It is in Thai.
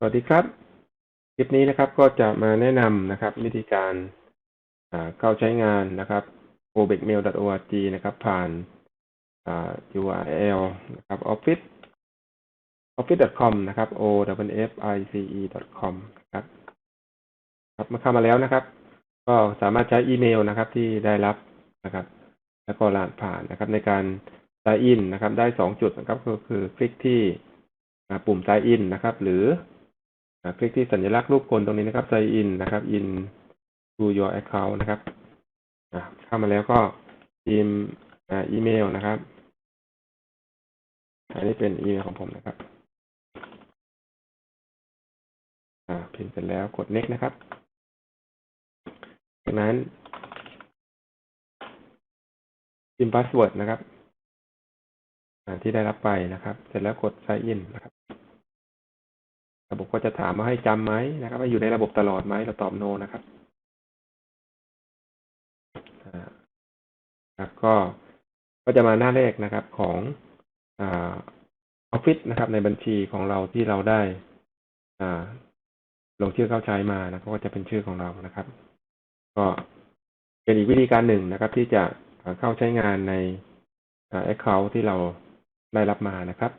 สวัสดีครับ คลิปนี้นะครับก็จะมาแนะนำนะครับ วิธีการเข้าใช้งานนะครับ o b e c m a i l org นะครับ ผ่านอ่า URL นะครับ office office.com นะครับ o w f i c e com ครับครับเมื่อเข้ามาแล้วนะครับ ก็สามารถใช้อีเมลนะครับ ที่ได้รับนะครับ แล้วก็รหัสผ่านนะครับ ในการ sign in นะครับ ได้สองจุดนะครับ ก็คือคลิกที่ปุ่ม sign in นะครับ หรือ คลิกที่สัญลักษณ์รูปคนตรงนี้นะครับ sign in นะครับ in to your account นะครับเข้ามาแล้วก็พิมพ์อีเมลนะครับ อันนี้เป็นอีเมลของผมนะครับอ่าพิมพ์เสร็จแล้วกด next นะครับ จากนั้นพิมพ์ password นะครับอ่าที่ได้รับไปนะครับ เสร็จแล้วกด sign in นะครับ ระบบก็จะถามว่าให้จำไหมนะครับว่าอยู่ในระบบตลอดไหมเราตอบ no นะครับครับก็ก็จะมาหน้าแรกนะครับของออฟฟิศนะครับ ในบัญชีของเราที่เราได้ลงชื่อเข้าใช้มานะก็จะเป็นชื่อของเรานะครับ ก็เป็นอีกวิธีการหนึ่งนะครับ ที่จะเข้าใช้งานใน account ที่เราได้รับมานะครับ